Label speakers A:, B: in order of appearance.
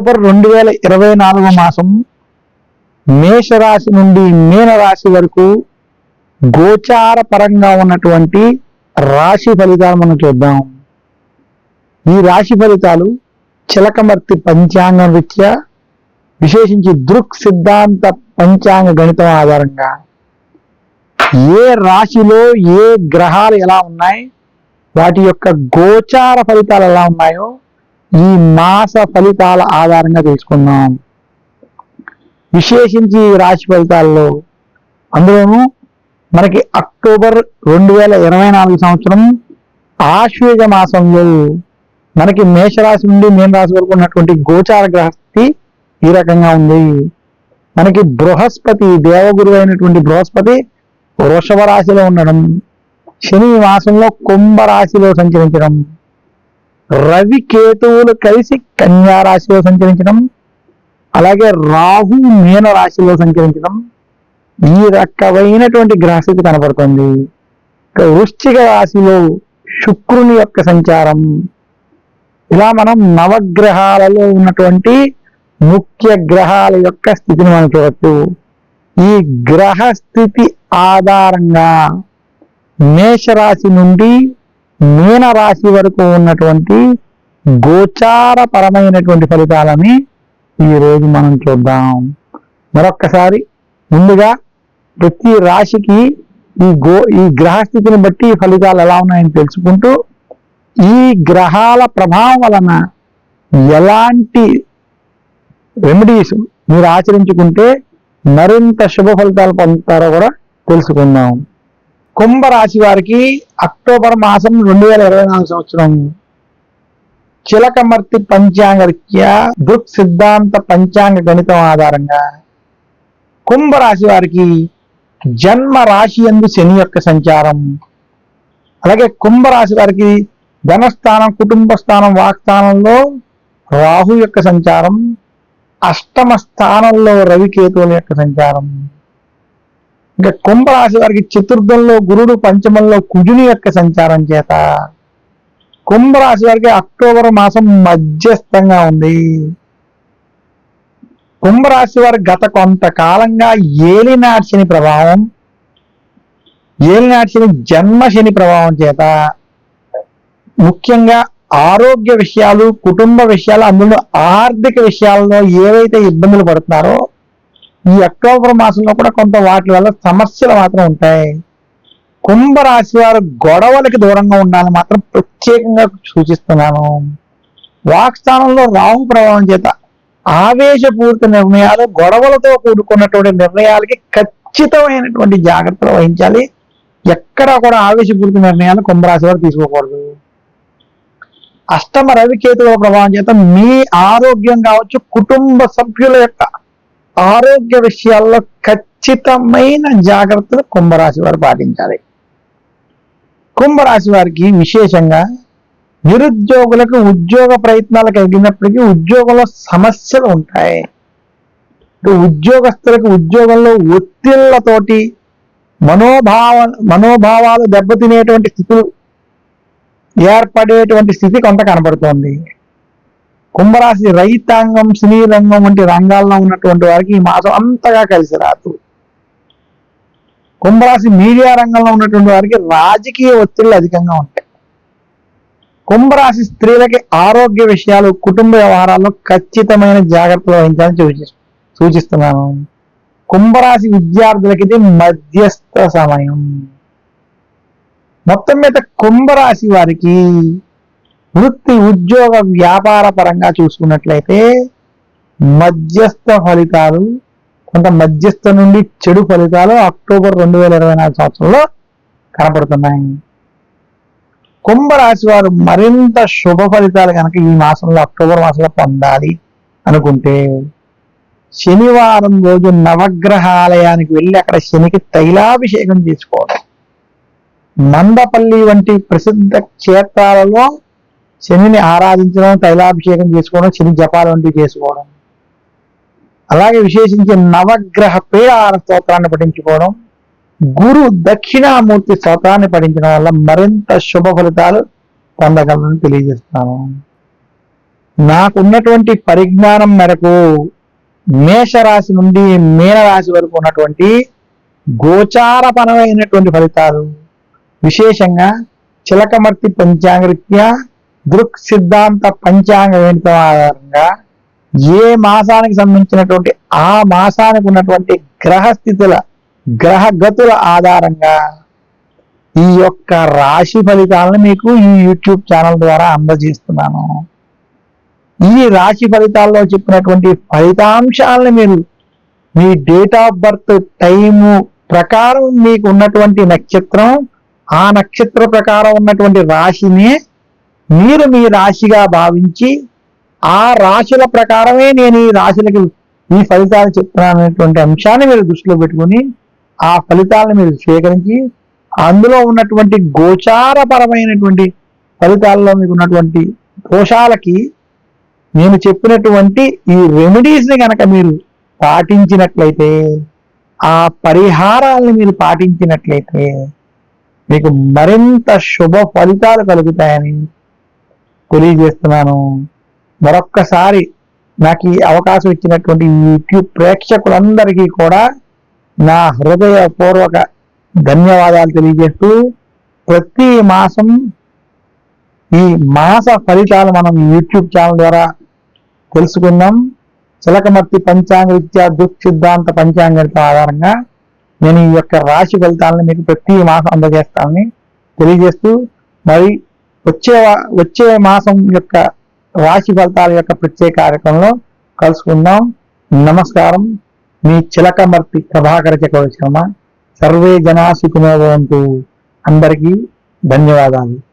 A: October రెండు వేల ఇరవై నాలుగో మాసం మేషరాశి నుండి మీనరాశి వరకు గోచార పరంగా ఉన్నటువంటి రాశి ఫలితాలు మనం చూద్దాం. ఈ రాశి ఫలితాలు చిలకమర్తి పంచాంగం రీత్యా విశేషించి దృక్ సిద్ధాంత పంచాంగ గణితం ఆధారంగా ఏ రాశిలో ఏ గ్రహాలు ఎలా ఉన్నాయి? వాటి యొక్క గోచార ఫలితాలు ఎలా ఉన్నాయో ఈ మాస ఫలితాల ఆధారంగా తెలుసుకుందాం. విశేషించి రాశి ఫలితాల్లో అందులోనూ మనకి అక్టోబర్ రెండు వేల ఇరవై నాలుగు సంవత్సరం ఆశ్వేజ మాసంలో మనకి మేషరాశి నుండి మీన రాశి వరకు ఉన్నటువంటి గోచార గ్రహస్థితి ఈ రకంగా ఉంది. మనకి బృహస్పతి దేవగురు అయినటువంటి బృహస్పతి వృషభ రాశిలో ఉండడం శని మాసంలో కుంభ రాశిలో సంచరించడం రవి కేతువులు కలిసి కన్యా రాశిలో సంచరించడం అలాగే రాహు మీన రాశిలో సంచరించడం ఈ రకమైనటువంటి గ్రహస్థితి కనబడుతుంది. వృశ్చిక రాశిలో శుక్రుని యొక్క సంచారం. ఇలా మనం నవగ్రహాలలో ఉన్నటువంటి ముఖ్య గ్రహాల యొక్క స్థితిని మనం చూడవచ్చు ఈ గ్రహ స్థితి ఆధారంగా మేషరాశి నుండి మీన రాశి వరకు ఉన్నటువంటి గోచారపరమైనటువంటి ఫలితాలని ఈ రోజు మనం చూద్దాం. మరొక్కసారి ముందుగా ప్రతి రాశికి ఈ గో ఈ గ్రహస్థితిని బట్టి ఈ ఫలితాలు ఎలా ఉన్నాయని తెలుసుకుంటూ ఈ గ్రహాల ప్రభావం వలన ఎలాంటి రెమెడీస్ మీరు ఆచరించుకుంటే మరింత శుభ ఫలితాలు పొందుతారో కూడా తెలుసుకుందాం. కుంభరాశి వారికి అక్టోబర్ మాసం రెండు వేల ఇరవై నాలుగు సంవత్సరం. చిలకమర్తి పంచాంగ రీత్యా దృక్ సిద్ధాంత పంచాంగ గణితం ఆధారంగా కుంభరాశి వారికి జన్మ రాశి ఎందు శని యొక్క సంచారం. అలాగే కుంభరాశి వారికి ధనస్థానం కుటుంబ స్థానం వాక్స్థానంలో రాహు యొక్క సంచారం అష్టమ స్థానంలో రవికేతువుల యొక్క సంచారం. ఇంకా కుంభరాశి వారికి చతుర్థంలో గురుడు పంచమంలో కుజుని యొక్క సంచారం చేత. కుంభరాశి వారికి అక్టోబర్ మాసం మధ్యస్థంగా ఉంది. కుంభరాశి వారి గత కొంతకాలంగా ఏలినాటి శని ప్రభావం ఏలినాటి జన్మ శని ప్రభావం చేత. ముఖ్యంగా ఆరోగ్య విషయాలు కుటుంబ విషయాలు అందులో ఆర్థిక విషయాల్లో ఏవైతే ఇబ్బందులు పడుతున్నారో ఈ అక్టోబర్ మాసంలో కూడా కొంత వాటి వల్ల సమస్యలు మాత్రం ఉంటాయి. కుంభరాశి వారు గొడవలకి దూరంగా ఉండాలని మాత్రం ప్రత్యేకంగా సూచిస్తున్నాను. వాక్స్థానంలో రాహు ప్రభావం చేత ఆవేశపూరిత నిర్ణయాలు గొడవలతో కూడుకున్నటువంటి నిర్ణయాలకి ఖచ్చితమైనటువంటి జాగ్రత్తలు వహించాలి. ఎక్కడా కూడా ఆవేశపూరిత నిర్ణయాలు కుంభరాశి వారు తీసుకోకూడదు. అష్టమ రవికేతుల ప్రభావం చేత మీ ఆరోగ్యం కావచ్చు కుటుంబ సభ్యుల యొక్క ఆరోగ్య విషయాల్లో ఖచ్చితమైన జాగ్రత్తలు కుంభరాశి వారు పాటించాలి. కుంభరాశి వారికి విశేషంగా నిరుద్యోగులకు ఉద్యోగ ప్రయత్నాలు కలిగినప్పటికీ ఉద్యోగంలో సమస్యలు ఉంటాయి. ఉద్యోగస్తులకు ఉద్యోగంలో ఒత్తిళ్ళతోటి మనోభావ మనోభావాలు దెబ్బతినేటువంటి స్థితులు ఏర్పడేటువంటి స్థితి కొంత కనబడుతోంది. కుంభరాశి రైతాంగం సినీ రంగం వంటి రంగాల్లో ఉన్నటువంటి వారికి ఈ మాసం అంతగా కలిసి రాదు. కుంభరాశి మీడియా రంగంలో ఉన్నటువంటి వారికి రాజకీయ ఒత్తిళ్ళు అధికంగా ఉంటాయి. కుంభరాశి స్త్రీలకి ఆరోగ్య విషయాలు కుటుంబ వ్యవహారాల్లో ఖచ్చితమైన జాగ్రత్తలు వహించాలని సూచి సూచిస్తున్నాను. కుంభరాశి విద్యార్థులకి ఇది మధ్యస్థ సమయం. మొత్తం మీద కుంభరాశి వారికి వృత్తి ఉద్యోగ వ్యాపార పరంగా చూసుకున్నట్లయితే మధ్యస్థ ఫలితాలు కొంత మధ్యస్థ నుండి చెడు ఫలితాలు అక్టోబర్ రెండు వేల ఇరవై నాలుగు సంవత్సరంలో కనపడుతున్నాయి. కుంభరాశి వారు మరింత శుభ ఫలితాలు కనుక ఈ మాసంలో అక్టోబర్ మాసంలో పొందాలి అనుకుంటే శనివారం రోజు నవగ్రహాలయానికి వెళ్ళి అక్కడ శనికి తైలాభిషేకం చేసుకోవడం. మందపల్లి వంటి ప్రసిద్ధ క్షేత్రాలలో శనిని ఆరాధించడం తైలాభిషేకం చేసుకోవడం శని జపాలు వంటివి చేసుకోవడం. అలాగే విశేషించి నవగ్రహ పీడాహార స్తోత్రాన్ని పఠించుకోవడం. గురు దక్షిణామూర్తి స్తోత్రాన్ని పఠించడం వల్ల మరింత శుభ ఫలితాలు పొందగలను తెలియజేస్తున్నాను. నాకున్నటువంటి పరిజ్ఞానం మేరకు మేషరాశి నుండి మీనరాశి వరకు ఉన్నటువంటి గోచారపరమైనటువంటి ఫలితాలు. విశేషంగా చిలకమర్తి పంచాంగరీత్యా దృక్ సిద్ధాంత పంచాంగ గణితం ఆధారంగా ఏ మాసానికి సంబంధించినటువంటి ఆ మాసానికి ఉన్నటువంటి గ్రహస్థితుల గ్రహగతుల గ్రహ గతుల ఆధారంగా ఈ యొక్క రాశి ఫలితాలను మీకు ఈ యూట్యూబ్ ఛానల్ ద్వారా అందజేస్తున్నాను. ఈ రాశి ఫలితాల్లో చెప్పినటువంటి ఫలితాంశాలను మీరు మీ డేట్ ఆఫ్ బర్త్ టైము ప్రకారం మీకు ఉన్నటువంటి నక్షత్రం ఆ నక్షత్ర ప్రకారం ఉన్నటువంటి రాశిని మీరు మీ రాశిగా భావించి ఆ రాశుల ప్రకారమే నేను ఈ రాశులకి ఈ ఫలితాలు చెప్తున్నాను అనేటువంటి అంశాన్ని మీరు దృష్టిలో పెట్టుకొని ఆ ఫలితాలను మీరు స్వీకరించి అందులో ఉన్నటువంటి గోచారపరమైనటువంటి ఫలితాల్లో మీకు ఉన్నటువంటి దోషాలకి నేను చెప్పినటువంటి ఈ రెమెడీస్ని కనుక మీరు పాటించినట్లయితే ఆ పరిహారాలను మీరు పాటించినట్లయితే మీకు మరింత శుభ ఫలితాలు కలుగుతాయని తెలియజేస్తున్నాను. మరొక్కసారి నాకు ఈ అవకాశం ఇచ్చినటువంటి యూట్యూబ్ ప్రేక్షకులందరికీ కూడా నా హృదయపూర్వక ధన్యవాదాలు తెలియజేస్తూ ప్రతి మాసం ఈ మాస ఫలితాలు మనం యూట్యూబ్ ఛానల్ ద్వారా తెలుసుకుందాం. చిలకమర్తి పంచాంగరీత్యా దుఃసిద్ధాంత పంచాంగరిత ఆధారంగా నేను ఈ యొక్క రాశి ఫలితాలను మీకు ప్రతి మాసం అందజేస్తానని తెలియజేస్తూ మరి వచ్చే వచ్చే మాసం యొక్క రాశి ఫలితాల యొక్క ప్రత్యేక కార్యక్రమంలో కలుసుకుందాం. నమస్కారం. మీ చిలకమర్తి ప్రభాకర చక్రవర్తి శర్మ. సర్వే జనా అందరికీ ధన్యవాదాలు.